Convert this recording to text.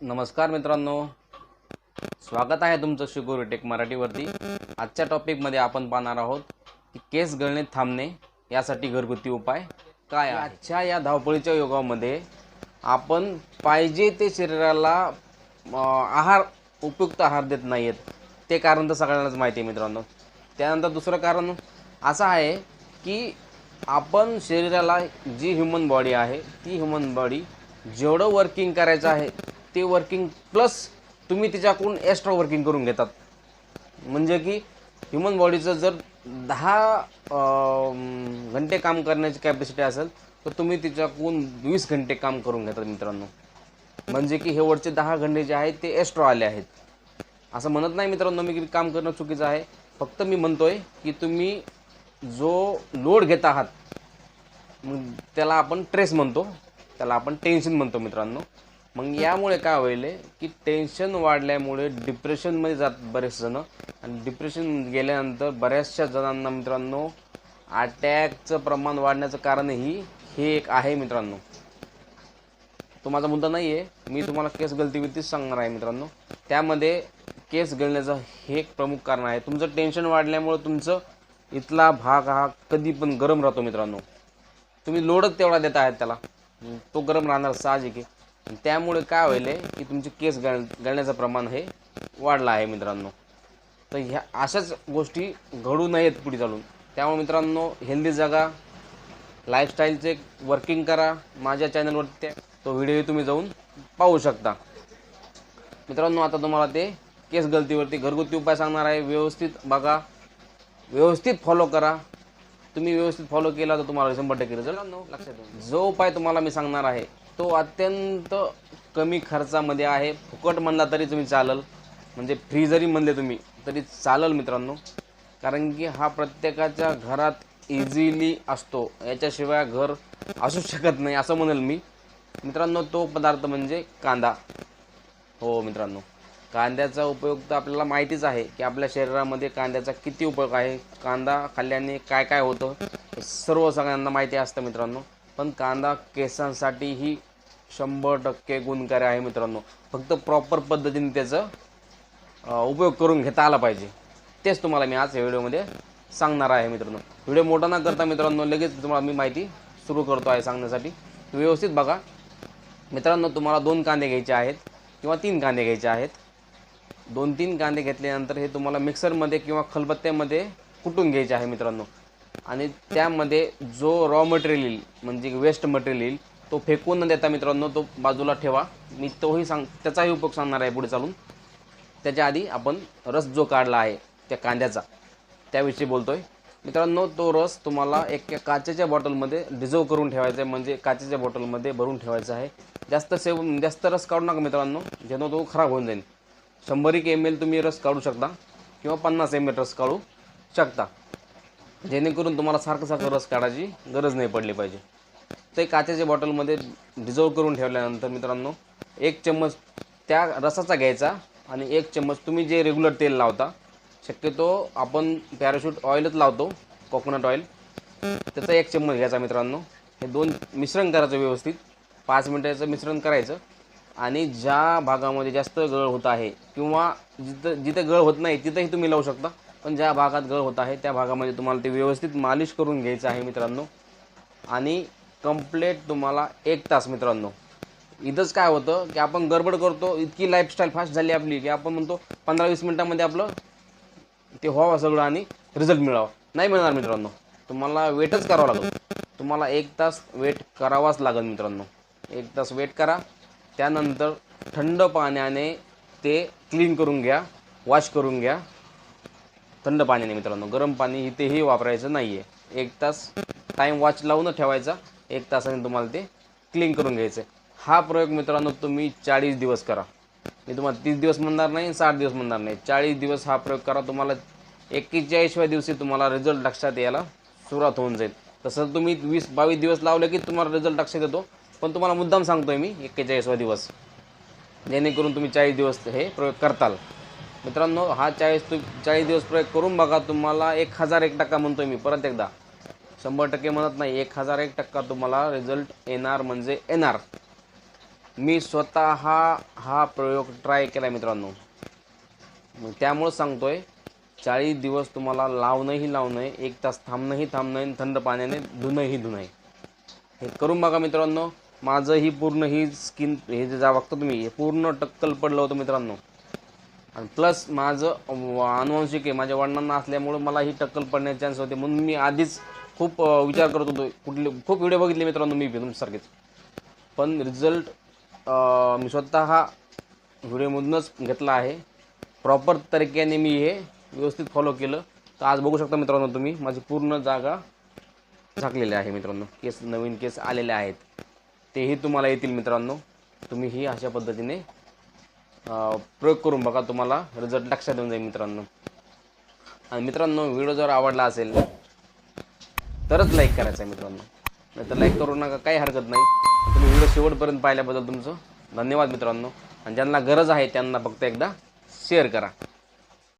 नमस्कार मित्रांनो. स्वागत आहे तुमचं शिगोरी टेक मराठीवरती. आजच्या टॉपिकमध्ये आपण पाहणार आहोत की केस गळणे थांबणे यासाठी घरगुती उपाय काय आजच्या या धावपळीच्या युगामध्ये आपण पाहिजे ते शरीराला आहार उपयुक्त आहार देत नाही आहेत ते कारण तर सगळ्यांनाच माहिती आहे मित्रांनो. त्यानंतर दुसरं कारण असं आहे की आपण शरीराला जी ह्युमन बॉडी आहे ती ह्युमन बॉडी जेवढं वर्किंग करायचं आहे ते वर्किंग प्लस तुम्ही तिच्याकडून एक्स्ट्रा वर्किंग करून घेतात. म्हणजे की ह्युमन बॉडीचं जर दहा घंटे काम करण्याची कॅपॅसिटी असेल तर तुम्ही तिच्याकडून वीस घंटे काम करून घेतात मित्रांनो. म्हणजे की हे वरचे दहा घंटे जे आहेत ते एक्स्ट्रा आले आहेत. असं म्हणत नाही मित्रांनो मी की काम करणं चुकीचं आहे. फक्त मी म्हणतोय की तुम्ही जो लोड घेत आहात मग त्याला आपण ट्रेस म्हणतो. त्याला आपण टेन्शन म्हणतो मित्रांनो. मग यामुळे काय होईल की टेन्शन वाढल्यामुळे डिप्रेशनमध्ये जात बरेच जण. आणि डिप्रेशन गेल्यानंतर बऱ्याचशा जणांना मित्रांनो अटॅकचं प्रमाण वाढण्याचं कारणही हे एक आहे मित्रांनो. तो माझा मुद्दा नाही आहे मी तुम्हाला केस गळतीवरतीच सांगणार आहे मित्रांनो. त्यामध्ये केस गळण्याचं हे एक प्रमुख कारण आहे. तुमचं टेन्शन वाढल्यामुळे तुमचं इथला भाग हा कधी पण गरम राहतो मित्रांनो. तुम्ही लोडच तेवढा देत आहेत त्याला. तो गरम राहणार साहजिक आहे. त्यामुळे काय होईल की तुमचे केस गळ गळण्याचं प्रमाण हे वाढलं आहे मित्रांनो. तर ह्या अशाच गोष्टी घडू नयेत पुढे चालून. त्यामुळे मित्रांनो हेल्दी जगा लाईफस्टाईलचे वर्किंग करा. माझ्या चॅनलवरती तो व्हिडिओ तुम्ही जाऊन पाहू शकता. मित्रांनो आता तुम्हाला ते केस गलतीवरती घरगुती उपाय सांगणार आहे. व्यवस्थित बघा. व्यवस्थित फॉलो करा. तुम्ही व्यवस्थित फॉलो केला तर तुम्हाला शंभर टक्के रिझल्ट लक्षात जो उपाय तुम्हाला मी सांगणार आहे तो अत्यंत कमी खर्चामध्ये आहे. फुकट म्हणला तरी तुम्ही चालल. म्हणजे फ्री जरी म्हणले तुम्ही तरी चालल मित्रांनो. कारण की हा प्रत्येकाच्या घरात इझिली असतो. याच्याशिवाय घर असू शकत नाही असं म्हणेल मी. मित्रांनो तो पदार्थ म्हणजे कांदा. हो मित्रांनो. कांद्याचा उपयोग तर आपल्याला माहितीच आहे की आपल्या शरीरामध्ये कांद्याचा किती उपयोग आहे. कांदा खाल्ल्याने काय काय होतं सर्व सगळ्यांना माहिती असतं मित्रांनो. पण कांदा केसांसाठीही शंभर टक्के गुणकारी आहे मित्रांनो. फक्त प्रॉपर पद्धतीने त्याचं उपयोग करून घेता आला पाहिजे. तेच तुम्हाला मी आज या व्हिडिओमध्ये सांगणार आहे मित्रांनो. व्हिडिओ मोठा न करता मित्रांनो लगेच तुम्हाला मी माहिती सुरू करतो आहे सांगण्यासाठी. व्यवस्थित बघा. मित्रांनो तुम्हाला दोन कांदे घ्यायचे आहेत किंवा तीन कांदे घ्यायचे आहेत. दोन तीन कांदे घेतल्यानंतर हे तुम्हाला मिक्सरमध्ये किंवा खलबत्त्यामध्ये कुटून घ्यायचे आहे मित्रांनो. आणि त्यामध्ये जो रॉ मटेरियल येईल म्हणजे वेस्ट मटेरियल येईल तो फेकून न देता मित्रांनो तो बाजूला ठेवा. मी तोही सांग त्याचाही उपयोग सांगणार आहे पुढे चालून. त्याच्या आधी आपण रस जो काढला आहे त्या कांद्याचा त्याविषयी बोलतो आहे मित्रांनो तो रस तुम्हाला एक काचेच्या बॉटलमध्ये डिझर्व करून ठेवायचा आहे म्हणजे काचेच्या बॉटलमध्ये भरून ठेवायचा आहे. जास्त सेव जास्त रस काढू नका मित्रांनो जेव्हा तो खराब होऊन जाईल. शंभर एक एम एल तुम्ही रस काढू शकता किंवा पन्नास एम एल रस काढू शकता. जेणेकरून तुम्हाला सारखं सारखं रस काढायची गरज नाही पडली पाहिजे. ते काचेच्या बॉटलमध्ये डिझर्व करून ठेवल्यानंतर मित्रांनो एक चम्मच त्या रसाचा घ्यायचा आणि एक चम्मच तुम्ही जे रेग्युलर तेल लावता शक्यतो आपण पॅराशूट ऑइलच लावतो कोकोनट ऑइल त्याचा एक चम्मच घ्यायचा मित्रांनो. हे दोन मिश्रण करायचं व्यवस्थित. पाच मिनिटाचं मिश्रण करायचं आणि ज्या भागामध्ये जास्त गळ होत आहे किंवा जिथं जिथं गळ होत नाही तिथंही तुम्ही लावू शकता. पण ज्या भागात गळ होत आहे त्या भागामध्ये तुम्हाला ते व्यवस्थित मालिश करून घ्यायचं आहे मित्रांनो. आणि कंप्लेट तुम्हाला एक तास मित्रांनो. इथंच काय होतं की आपण गडबड करतो इतकी लाईफस्टाईल फास्ट झाली आपली की आपण म्हणतो पंधरा वीस मिनटामध्ये आपलं ते व्हावं सगळं आणि रिझल्ट मिळावा. नाही मिळणार मित्रांनो. तुम्हाला वेटच करावं लागेल. तुम्हाला एक तास वेट करावाच लागेल मित्रांनो. एक तास वेट करा. त्यानंतर थंड पाण्याने ते क्लीन करून घ्या वॉश करून घ्या. थंड पाण्याने मित्रांनो. गरम पाणी इथेही वापरायचं नाही आहे एक तास टाईम वॉच लावून ठेवायचा. एक तासाने तुम्हाला ते क्लीन करून घ्यायचं आहे हा प्रयोग मित्रांनो तुम्ही चाळीस दिवस करा. मी तुम्हाला तीस दिवस म्हणणार नाही साठ दिवस म्हणणार नाही. चाळीस दिवस हा प्रयोग करा तुम्हाला एक्केचाळीसव्या दिवशी तुम्हाला रिझल्ट लक्षात यायला सुरुवात होऊन जाईल. तसं तुम्ही वीस बावीस दिवस लावले की तुम्हाला रिझल्ट लक्षात येतो. पण तुम्हाला मुद्दाम सांगतो आहे मी एक्केचाळीसवा दिवस. जेणेकरून तुम्ही चाळीस दिवस हे प्रयोग करताल. मित्रांनो हा चाळीस तु चाळीस दिवस प्रयोग करून बघा तुम्हाला एक हजार एक टक्का म्हणतोय मी परत एकदा. शंभर टक्के म्हणत नाही एक हजार एक टक्का तुम्हाला रिझल्ट येणार म्हणजे येणार. मी स्वतः हा हा प्रयोग ट्राय केला मित्रांनो. मग त्यामुळं सांगतोय चाळीस दिवस तुम्हाला लावणंही लावणं आहे एक तास थांबणंही थांबणं आणि थंड पाण्याने धुणंही धुणं आहे हे करून बघा मित्रांनो माझं ही पूर्ण ही स्किन हे जे जा बघता तुम्ही हे पूर्ण टक्कल पडलं होतं मित्रांनो. आणि प्लस माझं अनुवांशिक आहे माझ्या वडिलांना असल्यामुळं मला ही टक्कल पडण्याचे चान्स होते म्हणून मी आधीच खूप विचार करत होतो. कुठले खूप व्हिडिओ बघितले मित्रांनो मी बी तुमच्यासारखेच. पण रिझल्ट मी स्वतः हा व्हिडिओमधूनच घेतला आहे. प्रॉपर तरीक्याने मी हे व्यवस्थित फॉलो केलं. तर आज बघू शकता मित्रांनो तुम्ही माझी पूर्ण जागा झाकलेल्या आहे मित्रांनो. केस नवीन केस आलेले आहेत. तेही तुम्हाला येतील मित्रांनो. तुम्ही ही अशा पद्धतीने प्रयोग करून बघा तुम्हाला रिझल्ट लक्षात येऊन जाईल मित्रांनो. आणि मित्रांनो व्हिडिओ जर आवडला असेल तरच लाईक करायचं आहे मित्रांनो. नाही तर लाईक करू नका काही हरकत नाही. तुम्ही व्हिडिओ शेवटपर्यंत पाहिल्याबद्दल तुमचं धन्यवाद मित्रांनो. आणि ज्यांना गरज आहे त्यांना फक्त एकदा शेअर करा.